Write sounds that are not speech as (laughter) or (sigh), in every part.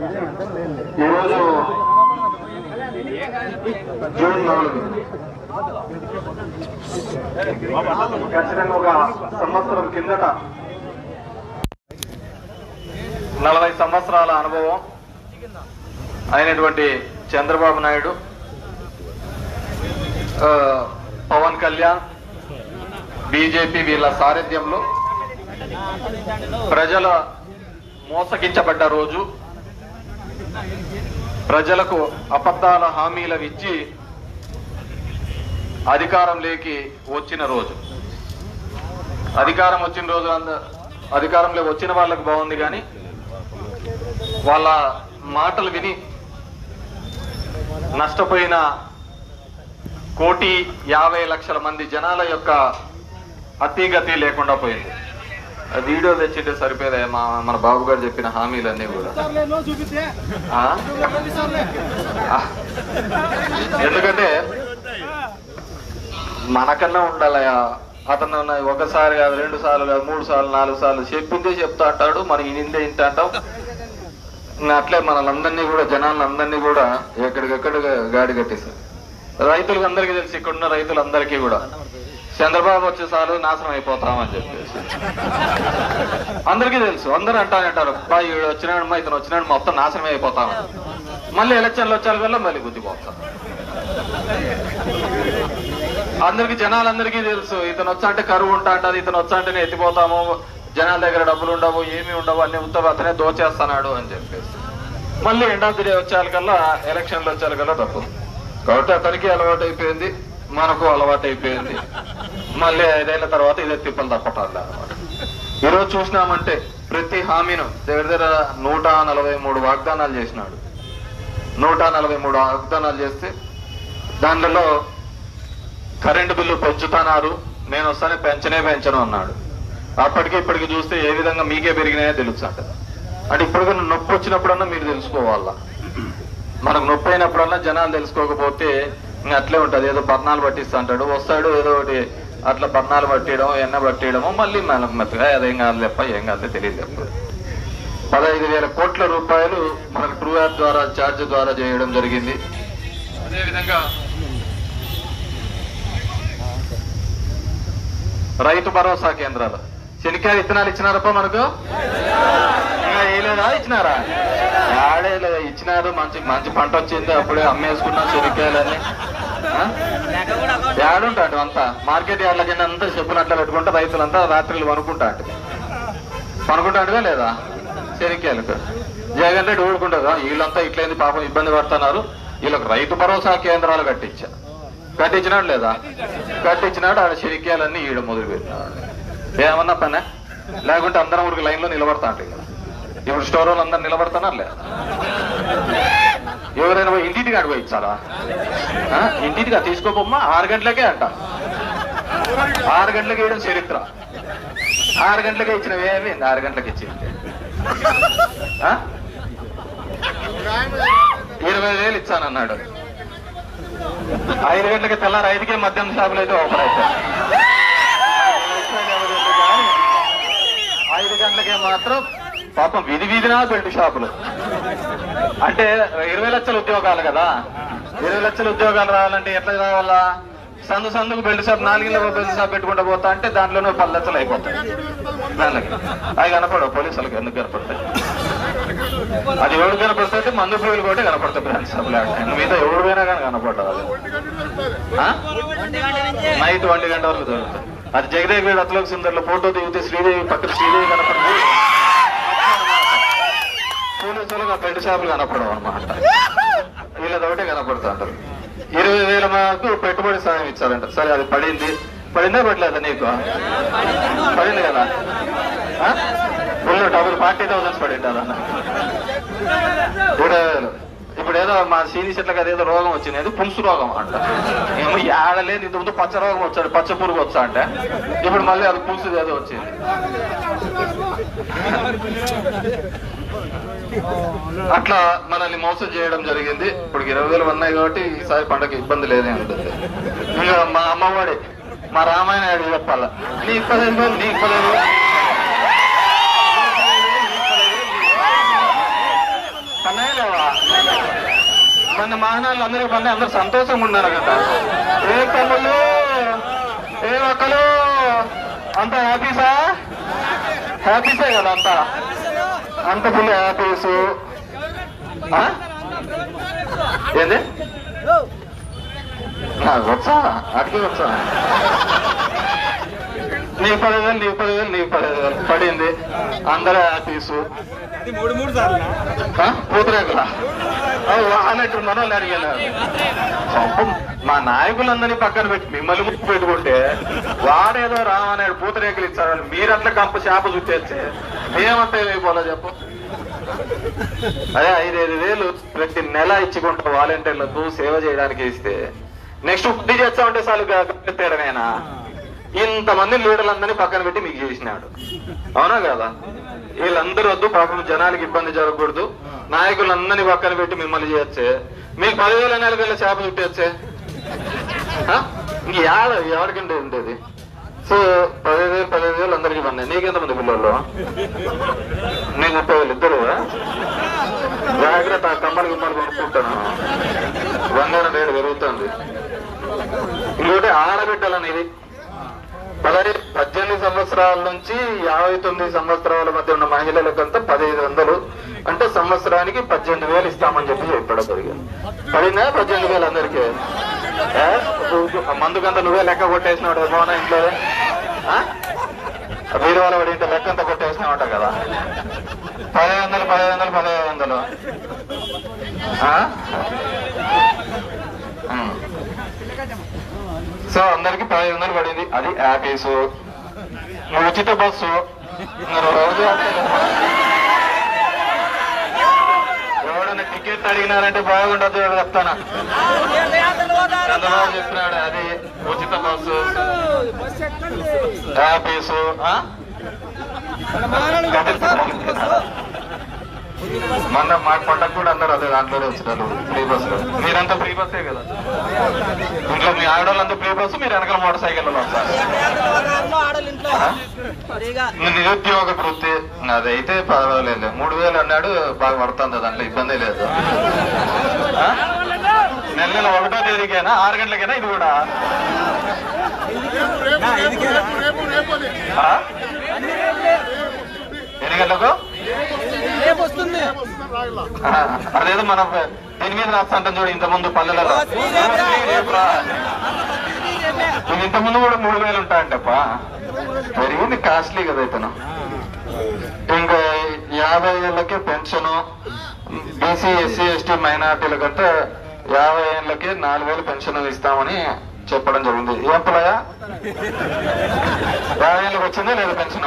ఈరోజు జూన్ నాలుగు. ఖచ్చితంగా ఒక సంవత్సరం కిందట నలభై సంవత్సరాల అనుభవం అయినటువంటి చంద్రబాబు నాయుడు పవన్ కళ్యాణ్ బీజేపీ వీళ్ళ సారథ్యంలో ప్రజల మోసగించబడ్డ రోజు ప్రజలకు అబద్ధాల హామీలు ఇచ్చి అధికారంలోకి వచ్చిన రోజు. అధికారం వచ్చిన రోజు అంద- అధికారంలో వచ్చిన వాళ్ళకి బాగుంది కానీ వాళ్ళ మాటలు విని నష్టపోయిన కోటి యాభై లక్షల మంది జనాల యొక్క అతిగతి లేకుండా పోయింది. వీడియో తెచ్చింటే సరిపోయేదే మా మన బాబు గారు చెప్పిన హామీలన్నీ కూడా. ఎందుకంటే మనకన్నా ఉండాలయా అతను ఒకసారి కాదు రెండు సార్లు కాదు మూడు సార్లు నాలుగు సార్లు చెప్పిందే చెప్తా అంటాడు మనం ఇనిందే ఇంత అంటాం అట్లే మనలందరినీ కూడా జనాలందరినీ కూడా ఎక్కడికెక్కడ గాడి కట్టేశారు. రైతులకు అందరికీ తెలిసి ఇక్కడున్న రైతులందరికీ కూడా. చంద్రబాబు వచ్చేసారు నాశనం అయిపోతామని చెప్పేసి. అందరికీ తెలుసు. అందరూ అంటానంటారు అంటారు ఈడు వచ్చినాడు మా ఇతను వచ్చినాడు మొత్తం నాశనం అయిపోతామని. మళ్ళీ ఎలక్షన్లు వచ్చే వల్ల మళ్ళీ గుద్దిపోతాం. అందరికి జనాలందరికీ తెలుసు ఇతను వచ్చాంటే కరువు ఉంటా ఇతను వచ్చాంటేనే ఎత్తిపోతాము జనాల దగ్గర డబ్బులు ఉండవు ఏమీ ఉండవు అన్ని ఉత్తవ అతనే దోచేస్తున్నాడు అని చెప్పేసి. మళ్ళీ ఎండ్ ఆఫ్ ది డే వచ్చేకల్లా ఎలక్షన్లు వచ్చేకల్లా తప్పు. కాబట్టి అతనికి అలవాటు అయిపోయింది. మనకు అలవాటు అయిపోయింది మళ్ళీ ఐదేళ్ళ తర్వాత ఇదే తిప్పలు తప్పటాలి అనమాట ఈరోజు చూసినామంటే ప్రతి హామీను దగ్గర దగ్గర నూట నలభై మూడు వాగ్దానాలు చేసినాడు. నూట నలభై మూడు వాగ్దానాలు చేస్తే దానిలో కరెంటు బిల్లు పెంచుతున్నారు నేను వస్తానే పెంచనే పెంచను అన్నాడు. అప్పటికి ఇప్పటికి చూస్తే ఏ విధంగా మీకే పెరిగినాయో తెలుసు అంట. అంటే ఇప్పటికైనా నొప్పి వచ్చినప్పుడన్నా మీరు తెలుసుకోవాలా? మనకు నొప్పి అయినప్పుడన్నా జనాలు తెలుసుకోకపోతే అట్లే ఉంటది. ఏదో బర్ణాలు పట్టిస్తా అంటాడు. వస్తాడు ఏదో ఒకటి అట్లా బర్ణాలు పట్టియడం ఎన్న పట్టియడము మళ్ళీ మనకు మెత్తగా అదేం కాదు లేప్ప ఏం కాదు తెలియదు పదహైదు వేల కోట్ల రూపాయలు మనకు ట్రూ యాప్ ద్వారా ఛార్జ్ ద్వారా చేయడం జరిగింది. అదేవిధంగా రైతు భరోసా కేంద్రాలు. శనికాయ విత్తనాలు ఇచ్చినారప్ప మనకు? ఇంకా వేయలేదా? ఇచ్చినారా? ఆడే ఇచ్చినారు. మంచి మంచి పంట వచ్చింది. అప్పుడే అమ్మేసుకున్నాం శనికాయలని ఏడుంటాడు అంతా. మార్కెట్ యార్డ్ల కింద అంతా చెప్పులు అట్లా పెట్టుకుంటే రైతులంతా రాత్రులు పనుకుంటాడు పనుకుంటాడుగా లేదా? శనికాయలకు జగన్ రెడ్డి ఊరుకుంటారు వీళ్ళంతా ఇట్లయింది పాపం ఇబ్బంది పడుతున్నారు. వీళ్ళకి రైతు భరోసా కేంద్రాలు కట్టించా. కట్టించినాడు లేదా? కట్టించినాడు ఆడ శనిక్యాలన్నీ ఈడ మొదలు పెట్టినాడు ఏమన్నా పనే? లేకుంటే అందరం ఊరికి లైన్లో నిలబడతా అంటే. ఇప్పుడు స్టోర్ వాళ్ళు అందరు నిలబడుతున్నారు లేదా ఎవరైనా పోయి ఇంటికి అడుగు ఇచ్చారా తీసుకోపోమ్మా ఆరు గంటలకే అంట. ఆరు గంటలకి వేయడం చరిత్ర. ఆరు గంటలకే ఇచ్చినవి ఏమి? ఆరు గంటలకు ఇచ్చింది ఆ? ఇరవై వేలు ఇచ్చానన్నాడు. ఐదు గంటలకి తెల్లారు ఐదుకే మద్యం షాపులు అయితే ఓపెన్ అవుతాయి. ఐదు గంటలకే మాత్రం పాపం విధి విధినా బెల్ట్ షాపులు? అంటే ఇరవై లక్షల ఉద్యోగాలు కదా. ఇరవై లక్షల ఉద్యోగాలు రావాలంటే ఎట్లా రావాలా? సందు సందుకు బెల్ట్ షాప్ నాలుగు బెల్ట్ షాప్ పెట్టుకుంటూ పోతా అంటే దాంట్లోనే పది లక్షలు అయిపోతాయి. దానికి. అవి కనపడవు పోలీసులకు ఎందుకు కనపడతాయి? అది ఎవరు కనపడుతుంది? మందు పోయిలు కూడా కనపడతాయి బ్రాంచ్ షాపులు మీద ఎవరు పోయినా కానీ కనపడదు ఆ? నైట్ ఒంటి గంట వరకు దొరుకుతుంది అది జగదేవి వీడు అతలోక సుందర్లో ఫోటో దిగితే శ్రీదేవి పక్కన శ్రీదేవి కనపడుతుంది. పోలీసులకు ఆ బెల్ట్ షాపులు కనపడవు అనమాట వీళ్ళది కనపడుతుంటారు. ఇరవై వేల మాకు పెట్టుబడి సాయం ఇచ్చారంట. సరే అది పడింది. పడిందా పడలేదా నీకు? పడింది కదా? ఫుల్ డబుల్ ఫార్టీ థౌసండ్స్ పడింది అన్న ఇరవై వేలు. ఇప్పుడు ఏదో మా సీనియర్ కదా అదేదో రోగం వచ్చింది పులుసు రోగం అంట. ఏమో ఏడలేదు ఇంత ముందు పచ్చ రోగం వచ్చాడు పచ్చ పురుగు వచ్చా అంటే. ఇప్పుడు మళ్ళీ అది పులుసు ఏదో వచ్చింది. అట్లా మనల్ని మోసం చేయడం జరిగింది. ఇప్పుడు ఇరవై వేలు ఉన్నాయి కాబట్టి ఈసారి పండగ ఇబ్బంది లేదే ఉంటుంది ఇంకా మా అమ్మవాడి మా రామాయణ ఆడి చెప్పాల? నీ ఇప్పలేదు నీ ఇప్పలేదు. వేలు లేవా? మన మానాలు అందరూ పన్నాయి అందరు సంతోషంగా ఉన్నారు కదా. ఏ తమ్ముళ్ళు? ఏ ఒక్కలు అంత హ్యాపీసా? హ్యాపీసే కదా అంతా. అంత ఫుల్ హ్యాపీస్ ఏంది? నాకు వచ్చా? అడిగి వచ్చా? నీ పదివేలు నీ పదివేలు నీ పదివేలు పడింది. అందరూ హ్యాపీసు మూడు మూడు సార్లు పూతరేకులా? అన్నట్టు మనల్ని అడిగాను. మా నాయకులందరినీ పక్కన పెట్టి మిమ్మల్ని ముక్కు పెట్టుకుంటే వాడేదో రామన్నాడు పూతరేకులు ఇచ్చారు మీరు అట్లా కంప చేప చుట్టేస్తే మేమంతా అయిపోలే చెప్పు. అదే ఐదైదు వేలు ప్రతి నెల ఇచ్చుకుంటా వాలంటీర్లకు సేవ చేయడానికి ఇస్తే నెక్స్ట్ ఉద్ది చేస్తామంటే చాలు తేడమేనా ఇంతమంది లీడర్లందరినీ పక్కన పెట్టి మీకు చేసినాడు. అవునా కదా? వీళ్ళందరూ వద్దు పాపం జనానికి ఇబ్బంది జరగకూడదు. నాయకులందరినీ పక్కన పెట్టి మిమ్మల్ని చేయొచ్చే. మీకు పదివేల నెల వేల చేప చుట్టేచ్చే ఇంక యాడ ఎవరికంటే ఉండేది? సో పదిహేను వేలు పదిహేను వేలు అందరికి పన్నాయి నీకెంతమంది పిల్లలు నీకు ముప్పై వేలు ఇద్దరు. జాగ్రత్త కమ్మలు గుమ్మలు కొనుక్కుంటాను. బంగారం రేటు పెరుగుతుంది. ఇంకోటి ఆడబిడ్డలనేది. పదహైదు పద్దెనిమిది సంవత్సరాల నుంచి యాభై తొమ్మిది సంవత్సరాల మధ్య ఉన్న మహిళలకంతా పదిహేను వందలు అంటే సంవత్సరానికి పద్దెనిమిది వేలు ఇస్తామని చెప్పి చెప్పడం జరిగింది. పడిందా? పద్దెనిమిది వేలు అందరికీ? మందుకంతా నువ్వే లెక్క కొట్టేసినావు మోన ఇంట్లో? ఆ? వాళ్ళ పడి ఇంట్లో లెక్క అంతా కొట్టేసినావట కదా. పదహైదు వందలు పదహైదు వందలు పదహైదు వందలు. ఆ? సో అందరికి పదిహేను వందలు పడింది. అది యాపీసు ఉచిత బస్సు. రోజు ఎవడన్నా టికెట్ అడిగినారంటే బాగుండదు చెప్తానా? చంద్రబాబు చెప్పినాడు అది ఉచిత బస్సు. యాపీసు? మొన్న మా పండగ కూడా అందరు అదే దాంట్లోనే వచ్చినారు ఫ్రీ బస్సులో మీరంతా ఫ్రీ బస్సే కదా ఇంట్లో మీ ఆడవాళ్ళంతా ఫ్రీ బస్సు మీరు వెనకాల మోటార్ సైకిల్ నిరుద్యోగ వృత్తి అదైతే పర్వాలేదు మూడు వేలు అన్నాడు బాగా పడుతుంది దాంట్లో ఇబ్బంది లేదు నెల నెల ఒకటో తేదీకైనా ఆరు గంటలకేనా ఇది కూడా ఆ? ఎన్ని గంటలకు రేపు వస్తుంది. అదేదో మనం దీని మీద రాస్తాంటాం చూడు ఇంత ముందు పల్లెలలో ఇంత ముందు కూడా మూడు వేలు ఉంటాయంటప్ప. పెరిగింది కాస్ట్లీ కదా ఇతను. ఇంకా యాభై ఏళ్ళకే పెన్షన్ బీసీ ఎస్సీ ఎస్టీ మైనార్టీలకంటే యాభై ఏళ్ళకి నాలుగు వేలు పెన్షన్ ఇస్తామని చెప్పడం జరిగింది. ఏం పిల్లయా యాభై ఏళ్ళకి వచ్చిందా లేదా పెన్షన్?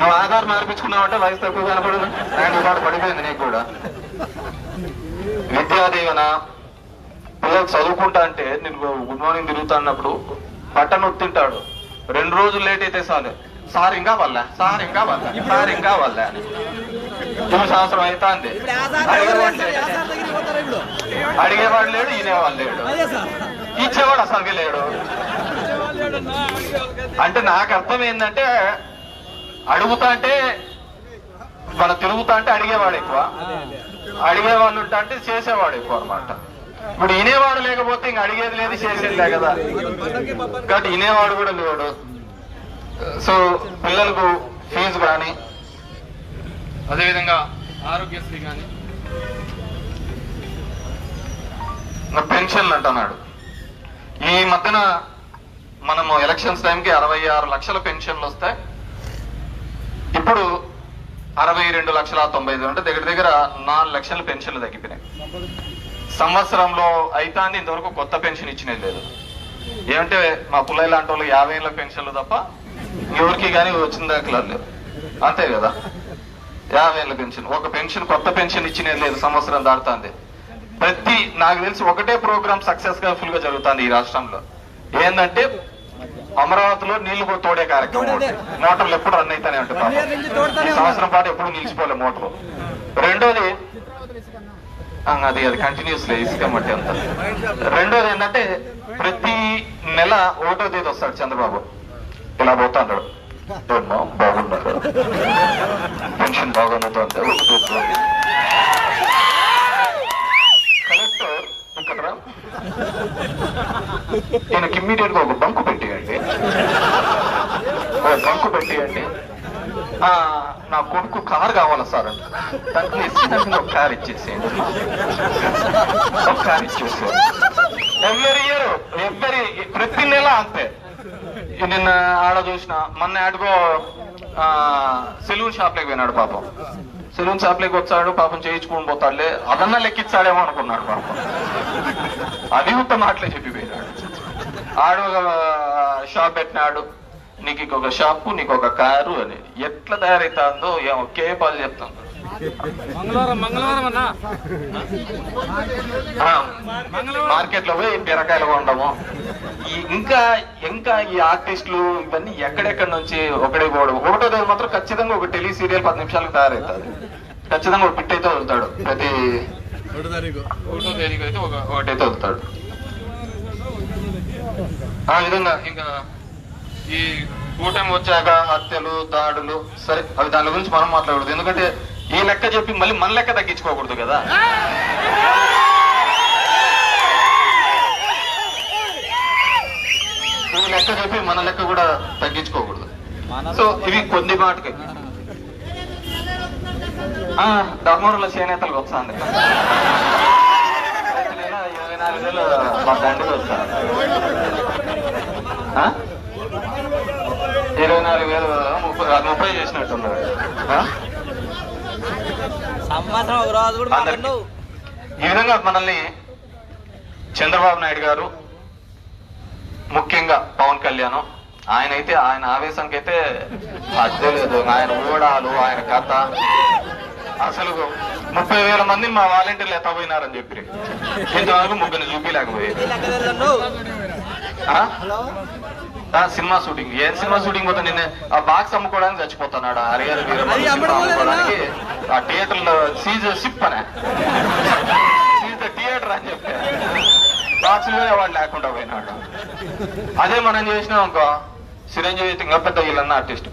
నువ్వు ఆధార్ మార్పించుకున్నావంటే వయసు తక్కువ కనపడదు. ఆయన పాటు పడిపోయింది నీకు కూడా. విద్యా దీవెన పిల్లలు చదువుకుంటా అంటే నేను గుడ్ మార్నింగ్ తిరుగుతా అన్నప్పుడు బట్టను తింటాడు రెండు రోజులు లేట్ అయితే చాలు. సార్ ఇంకా వల్ల సార్ ఇంకా వల్ల సార్ ఇంకా వల్ల అని తొమ్మిది సంవత్సరం అడిగేవాడు లేడు. అడిగేవాడు లేడు ఈనేవాడు లేడు. ఇచ్చేవాడు అసలుకి లేడు. అంటే నాకు అర్థం ఏంటంటే అడుగుతా అంటే మన తిరుగుతా అంటే అడిగేవాడు ఎక్కువ. అడిగేవాళ్ళు ఉంటా అంటే చేసేవాడు ఎక్కువ అనమాట ఇప్పుడు వినేవాడు లేకపోతే ఇంక అడిగేది లేదు చేసేది లే కదా. కాబట్టి వినేవాడు కూడా లేడు. సో పిల్లలకు ఫీజు కానీ అదేవిధంగా ఆరోగ్యశ్రీ కానీ పెన్షన్లు అంటున్నాడు. ఈ మధ్యన మనము ఎలక్షన్స్ టైంకి అరవై ఆరు లక్షల పెన్షన్లు వస్తాయి. ఇప్పుడు అరవై రెండు లక్షల తొంభై ఐదు అంటే దగ్గర దగ్గర నాలుగు లక్షల పెన్షన్లు తగ్గిపోయినాయి. సంవత్సరంలో అయితాంది ఇంతవరకు కొత్త పెన్షన్ ఇచ్చినది లేదు. ఏమంటే మా పుల్లయ్య లాంటి వాళ్ళు యాభై ఏళ్ళ పెన్షన్లు తప్ప ఎవరికి కానీ వచ్చిన దాఖలా అంతే కదా? యాభై ఏళ్ళ పెన్షన్. ఒక పెన్షన్ కొత్త పెన్షన్ ఇచ్చినది లేదు సంవత్సరం దాడుతుంది ప్రతి నాకు తెలిసి ఒకటే ప్రోగ్రామ్ సక్సెస్గా ఫుల్గా జరుగుతుంది ఈ రాష్ట్రంలో. ఏంటంటే అమరావతిలో నీళ్ళు తోడే కార్యక్రమం. మోటార్లు ఎప్పుడు రన్ అయితేనే పాపం. ఈ సంవత్సరం పాటు ఎప్పుడు నిలిచిపోలే మోటార్. రెండోది అది అది కంటిన్యూస్ మట్టి అంతా. రెండోది ఏంటంటే ప్రతి నెల ఒకటో తేదీ వస్తాడు చంద్రబాబు. ఇలా పోతాడు ఏమ్మా బాగున్నారా? పెన్షన్ బాగున్నదంటే ఒకటి వస్తుంది. కలెక్టర్ ఇక్కడ రా. ఇమ్మీడియట్గా ఒక బంకు పెట్టేయండి. ఒక బంకు పెట్టేయండి. నా కొడుకు కార్ కావాలా సార్ తనకి ఒక కార్ ఇచ్చేసేయండి. ఒక కార్ ఇచ్చేసేయండి. ఎవ్రీ ఇయర్ ఎవ్రీ ప్రతి నెల అంతే. నిన్న ఆడ చూసిన మొన్న ఆడుకో సెలూన్ షాప్లోకి పోయినాడు పాపం. సెలూన్ షాప్లోకి వచ్చాడు పాపం చేయించుకుని పోతాడులే. అదన్నా లెక్కిచ్చాడేమో అనుకున్నాడు పాపం. అది ఉత్త మాటలే చెప్పిపోయినాడు. ఆడు ఒక షాప్ పెట్టినాడు. నీకు ఇంకొక షాపు నీకు ఒక కారు అని. ఎట్లా తయారైతుందో ఏమో కేపాలు అన్నా. మార్కెట్లో పోయి బీరకాయలు కొనడము ఈ ఇంకా ఇంకా ఈ ఆర్టిస్టులు ఇవన్నీ ఎక్కడెక్కడ నుంచి ఒకటే పోవడం? ఒకటో రోజు మాత్రం ఖచ్చితంగా ఒక టెలి సీరియల్ పది నిమిషాలకు తయారవుతుంది ఖచ్చితంగా ఒక పిట్ అయితే వదులుతాడు. ప్రతి ఒకటో అయితే ఒక ఒకటైతే వదులుతాడు. ఆ విధంగా ఇంకా ఈ కూటమి వచ్చాక హత్యలు దాడులు సరే అవి దాని గురించి మనం మాట్లాడకూడదు. ఎందుకంటే ఈ లెక్క చెప్పి మళ్ళీ మన లెక్క తగ్గించుకోకూడదు కదా. ఈ లెక్క చెప్పి మన లెక్క కూడా తగ్గించుకోకూడదు. సో ఇవి కొద్ది మాటకి. ధర్మవరంలో చేనేతలకు నెల ఇరవై నాలుగు వేలు మా దండికి వస్తాను ఇరవై నాలుగు వేలు ముప్పై ముప్పై చేసినట్టున్నారు ఈ విధంగా మనల్ని చంద్రబాబు నాయుడు గారు ముఖ్యంగా పవన్ కళ్యాణ్. ఆయన అయితే ఆయన ఆవేశంకి అయితే లేదు. ఆయన ఊడాలు ఆయన కథ. అసలు ముప్పై వేల మంది మా వాలంటీర్లు ఎత్తపోయినారని చెప్పి. ఇంతవరకు ముగ్గురిని చూపించలేకపోయారు సినిమా షూటింగ్. ఏ సినిమా షూటింగ్ పోతే నిన్న ఆ బాక్స్ అమ్ముకోవడానికి చచ్చిపోతున్నాడు? హరిహర వల్ల అమ్ముకోవడానికి ఆ థియేటర్లో సీజ్ సిప్ అనే. సీజ్ థియేటర్ అని చెప్పి. బాక్స్ వాడు లేకుండా పోయినాడు? అదే మనం చేసినాం అనుకో చిరంజీవి ఇంకా పెద్ద వీళ్ళన్న ఆర్టిస్ట్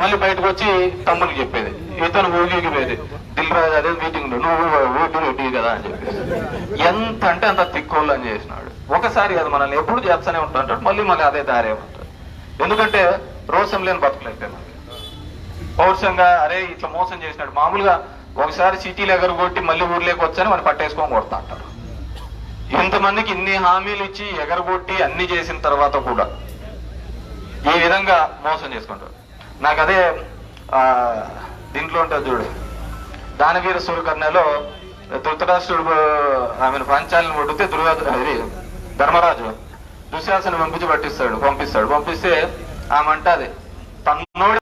మళ్ళీ బయటకు వచ్చి తమ్ముడికి చెప్పేది ఇతను ఊగిపోయేది దిల్ రాజు అదే మీటింగ్ నువ్వు ఓటు రెడ్డి కదా అని చెప్పేసి. ఎంత అంటే అంత తిక్కోళ్ళు అని చేసినాడు. ఒకసారి అది మనల్ని ఎప్పుడు చేస్తూనే ఉంటాడు మళ్ళీ మళ్ళీ అదే దారే ఉంటుంది ఎందుకంటే రోషం లేని బతుకులైపోయినా పౌరుషంగా అరే ఇట్లా మోసం చేసినాడు. మామూలుగా ఒకసారి సిటీలో ఎగరగొట్టి మళ్ళీ ఊర్లోకి వచ్చాని మనం పట్టేసుకొని కొడతా అంటారు ఇంతమందికి ఇన్ని హామీలు ఇచ్చి ఎగరగొట్టి అన్ని చేసిన తర్వాత కూడా ఈ విధంగా మోసం చేసుకుంటారు. నాకు అదే దీంట్లో ఉంటుంది చూడు. దానవీర సూర్యకర్ణలో ధృతరాష్ట్రుడు ఆమెను పంచాలను కొడితే ధృవ ఇది ధర్మరాజు దుశ్శాసన పంపించి పట్టిస్తాడు పంపిస్తాడు. పంపిస్తే ఆమె అంటది తన్నోడు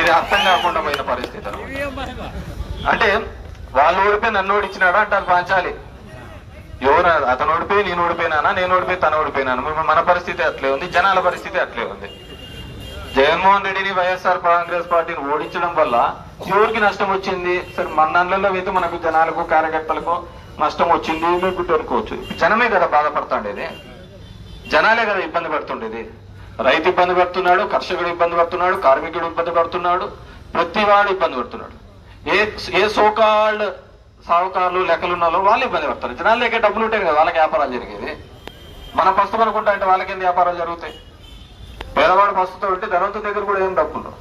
ఇది అర్థం కాకుండా పోయిన పరిస్థితి అంటే వాళ్ళు ఓడిపోయి నన్ను ఓడిచ్చినాడు అంటారు పాంచాలి. ఎవరు అతను ఓడిపోయి నేను ఓడిపోయినానా నేను ఓడిపోయి తను ఓడిపోయినాను? మన పరిస్థితి అట్లే ఉంది జనాల పరిస్థితి అట్లే ఉంది. జగన్మోహన్ రెడ్డిని వైఎస్ఆర్ కాంగ్రెస్ పార్టీని ఓడించడం వల్ల ఎవరికి నష్టం వచ్చింది. సరే మన దాంట్లో అయితే మనకు జనాలకు కార్యకర్తలకు నష్టం వచ్చింది మీకు అనుకోవచ్చు జనమే కదా బాధపడుతుండేది. జనాలే కదా ఇబ్బంది పడుతుండేది. రైతు ఇబ్బంది పడుతున్నాడు కర్షకుడు ఇబ్బంది పడుతున్నాడు కార్మికుడు ఇబ్బంది పడుతున్నాడు ప్రతి వాడు ఇబ్బంది పడుతున్నాడు. ఏ ఏ సోకాల్డ్ సాహుకారులు లెక్కలు ఉన్నారో వాళ్ళు ఇబ్బంది పడతారు జనాల దగ్గర డబ్బులు ఉంటాయి కదా వాళ్ళకి వ్యాపారాలు జరిగేది. మనం ప్రస్తుతం అనుకుంటా అంటే వాళ్ళకి ఏంది వ్యాపారాలు జరుగుతాయి? పేదవాడు ప్రస్తుతం ఉంటే ధనవంతు దగ్గర కూడా ఏం డబ్బులు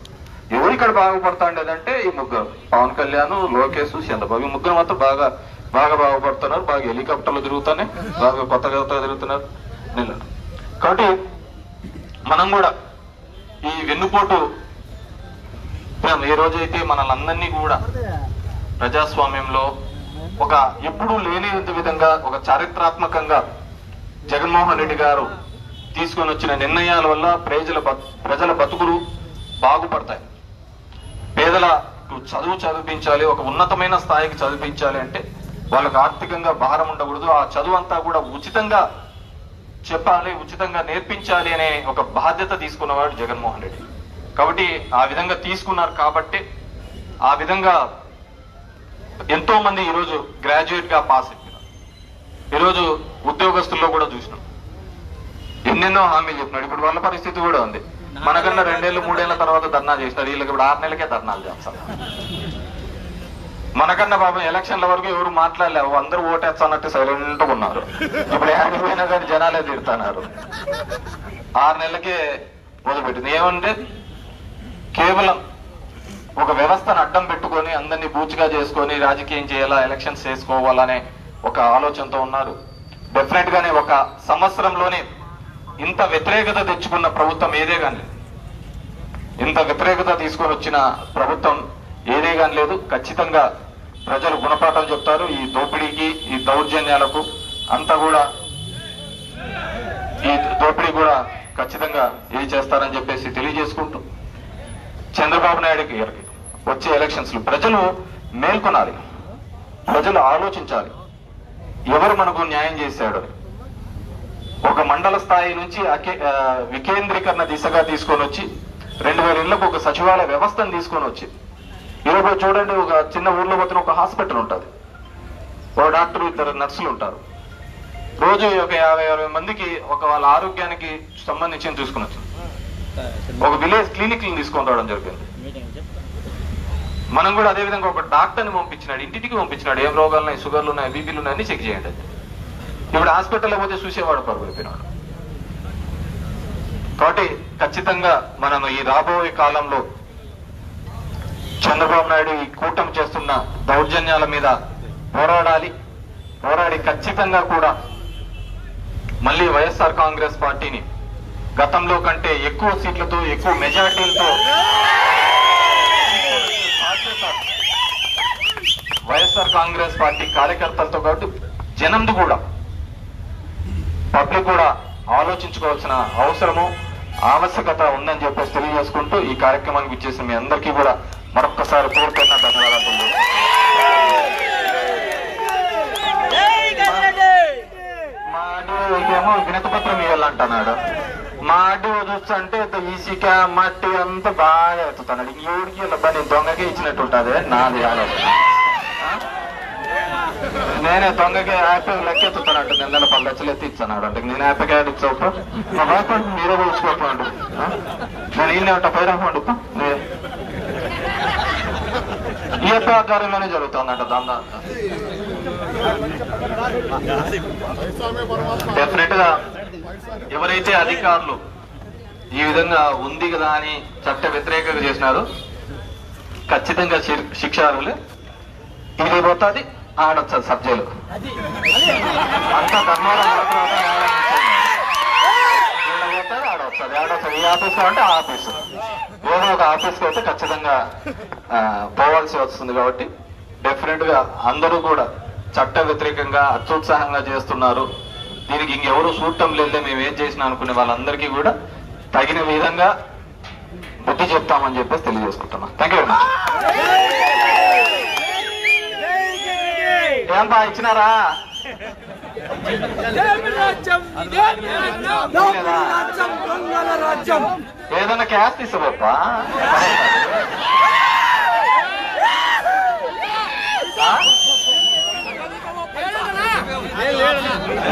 ఎవరు ఇక్కడ బాగుపడతాండేదంటే ఈ ముగ్గురు. పవన్ కళ్యాణ్ లోకేష్ చంద్రబాబు ఈ ముగ్గురు మాత్రం బాగా బాగా బాగుపడుతున్నారు. బాగా హెలికాప్టర్లు తిరుగుతున్నాయి. బాగా కొత్త కొత్తగా తిరుగుతున్నారు. నిన్న. కాబట్టి మనం కూడా ఈ వెన్నుపోటు మనం ఏ రోజైతే మనల్ని కూడా ప్రజాస్వామ్యంలో ఒక ఎప్పుడూ లేని విధంగా ఒక చారిత్రాత్మకంగా జగన్మోహన్ రెడ్డి గారు తీసుకొని వచ్చిన నిర్ణయాల వల్ల ప్రజల ప్రజల బతుకులు బాగుపడతాయి. పేదల చదువు చదివించాలి ఒక ఉన్నతమైన స్థాయికి చదివించాలి అంటే వాళ్ళకు ఆర్థికంగా భారం ఉండకూడదు. ఆ చదువు అంతా కూడా ఉచితంగా చెప్పాలి ఉచితంగా నేర్పించాలి అనే ఒక బాధ్యత తీసుకున్నవాడు జగన్మోహన్ రెడ్డి. కాబట్టి ఆ విధంగా తీసుకున్నారు కాబట్టి ఆ విధంగా ఎంతో మంది ఈరోజు గ్రాడ్యుయేట్గా పాస్ అయిపోయినారు ఈరోజు ఉద్యోగస్తుల్లో కూడా చూసినాం. ఎన్నెన్నో హామీలు చెప్పినాడు ఇప్పుడు వాళ్ళ పరిస్థితి కూడా ఉంది. మనకన్నా రెండేళ్ళు మూడేళ్ళ తర్వాత ధర్నా చేస్తారు. వీళ్ళకి ఇప్పుడు ఆరు నెలలకే ధర్నాలు చేస్తారు. మనకన్నా పాపం ఎలక్షన్ల వరకు ఎవరు మాట్లాడలేవు. అందరూ ఓటేస్తానట్టు సైలెంట్ ఉన్నారు. ఇప్పుడు యాడికి పోయినా కానీ జనాలే తిడుతున్నారు. ఆరు నెలలకే మొదలుపెట్టింది. ఏమంటే కేవలం ఒక వ్యవస్థను అడ్డం పెట్టుకొని అందరినీ బూచిగా చేసుకొని రాజకీయం చేయాలా ఎలక్షన్స్ చేసుకోవాలనే ఒక ఆలోచనతో ఉన్నారు. డెఫినెట్ గానే ఒక సంవత్సరంలోనే ఇంత వ్యతిరేకత తెచ్చుకున్న ప్రభుత్వం ఏదే కానీ ఇంత వ్యతిరేకత తీసుకొని వచ్చిన ప్రభుత్వం ఏదే కానీ లేదు. ఖచ్చితంగా ప్రజలు గుణపాఠం చెప్తారు. ఈ దోపిడీకి ఈ దౌర్జన్యాలకు అంతా కూడా ఈ దోపిడీ కూడా ఖచ్చితంగా ఏం చేస్తారని చెప్పేసి తెలియజేసుకుంటూ చంద్రబాబు నాయుడు గారికి వచ్చే ఎలక్షన్స్లో ప్రజలు మేల్కొనాలి. ప్రజలు ఆలోచించాలి. ఎవరు మనకు న్యాయం చేశాడు? ఒక మండల స్థాయి నుంచి అకే- వికేంద్రీకరణ దిశగా తీసుకొని వచ్చి రెండు వేల ఇళ్ళకు ఒక సచివాలయ వ్యవస్థను తీసుకొని వచ్చి ఈరోజు చూడండి ఒక చిన్న ఊర్లో పోతున్న ఒక హాస్పిటల్ ఉంటుంది. ఒక డాక్టర్ ఇద్దరు నర్సులు ఉంటారు. రోజు ఒక యాభై అరవై మందికి ఒక వాళ్ళ ఆరోగ్యానికి సంబంధించి చూసుకుని వచ్చి. ఒక విలేజ్ క్లినిక్ తీసుకొని రావడం జరిగింది. మనం కూడా అదే విధంగా ఒక డాక్టర్ని పంపించినాడు ఇంటికి పంపించినాడు. ఏం రోగాలు ఉన్నాయి షుగర్లు ఉన్నాయి బీపీలు ఉన్నాయి అన్ని చెక్ చేయండి. ఇప్పుడు హాస్పిటల్లో పోతే చూసేవాడు పరుగుపోయినాడు కాబట్టి ఖచ్చితంగా మనం ఈ రాబోయే కాలంలో చంద్రబాబు నాయుడు ఈ కూటమి చేస్తున్న దౌర్జన్యాల మీద పోరాడాలి. పోరాడి ఖచ్చితంగా కూడా మళ్ళీ వైఎస్ఆర్ కాంగ్రెస్ పార్టీని గతంలో కంటే ఎక్కువ సీట్లతో ఎక్కువ మెజార్టీలతో వైఎస్ఆర్ కాంగ్రెస్ పార్టీ కార్యకర్తలతో కాబట్టి జనంది కూడా పబ్లిక్ కూడా ఆలోచించుకోవాల్సిన అవసరము ఆవశ్యకత ఉందని చెప్పేసి తెలియజేసుకుంటూ ఈ కార్యక్రమానికి ఇచ్చేసిన మీ అందరికీ కూడా మరొక్కసారి కోరుతున్న ధన్యవాదాలు. మా వినతపత్రం ఇవ్వాలంటున్నాడు మాటి అడ్డు చూస్తుంటే ఈసిక మట్టి అంతా బాగా ఎత్తుతున్నాడు ఎవరికి ఇలా నేను దొంగకే ఇచ్చినట్టు ఉంటుంది. నాది నేనే దొంగకి యాప్ లెక్కెత్తుతానంట నెల పది లక్షలు ఎత్తి ఇచ్చాడు అంటే నేను యాప్ యాడ్ ఇచ్చావు మా బాబు మీరే పోసుకోండి నేను ఈయన ఉంటా పైన పండు ఈఎఫ్ ఆధ్వర్యంలోనే జరుగుతుందంట దందా. డెఫినెట్గా ఎవరైతే అధికారులు ఈ విధంగా ఉంది కదా అని చట్ట వ్యతిరేకంగా చేసినారు ఖచ్చితంగా శిక్ష శిక్షార్హులే ఇది పోతుంది ఆడొచ్చు సబ్జెక్టులు అంతా ధర్మారం మాత్రం ఈ ఆఫీస్ అంటే ఆ ఆఫీసు. ఏదో ఒక ఆఫీస్కి అయితే ఖచ్చితంగా పోవాల్సి వస్తుంది కాబట్టి డెఫినెట్గా అందరూ కూడా చట్ట వ్యతిరేకంగా అత్యుత్సాహంగా చేస్తున్నారు. దీనికి ఇంకెవరు చూడటం లేదే మేము ఏం చేసినా అనుకునే వాళ్ళందరికీ కూడా తగిన విధంగా బుద్ధి చెప్తామని చెప్పేసి తెలియజేసుకుంటున్నాం. థ్యాంక్ యూ వెరీ మచ్ ఏం బా ఇచ్చినారా? ఏదన్నా క్యాష్ తీసుకోపా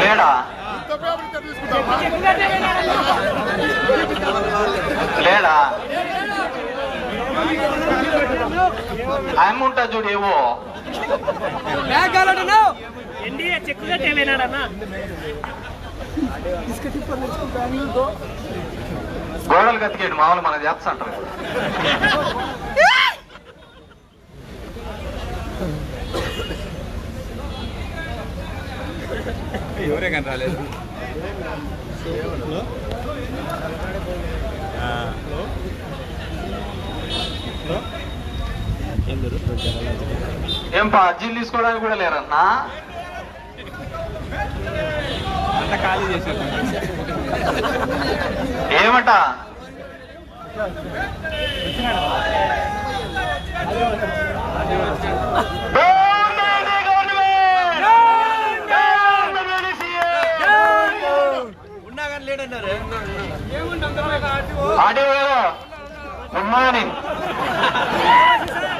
లేడా? లేడా? ఉంటా చూడు ఏవో. గోడలు కతికేడు మామూలు మన చేస్తా అంటారు. ఎవరే కానీ రాలేదు. ఏం పా అర్జీలు తీసుకోవడానికి కూడా లేరన్నా? అంతా ఖాళీ చేశారు ఏమట? ఉన్నా కానీ లేడన్నారు ఆడియో గుడ్ మార్నింగ్. (laughs)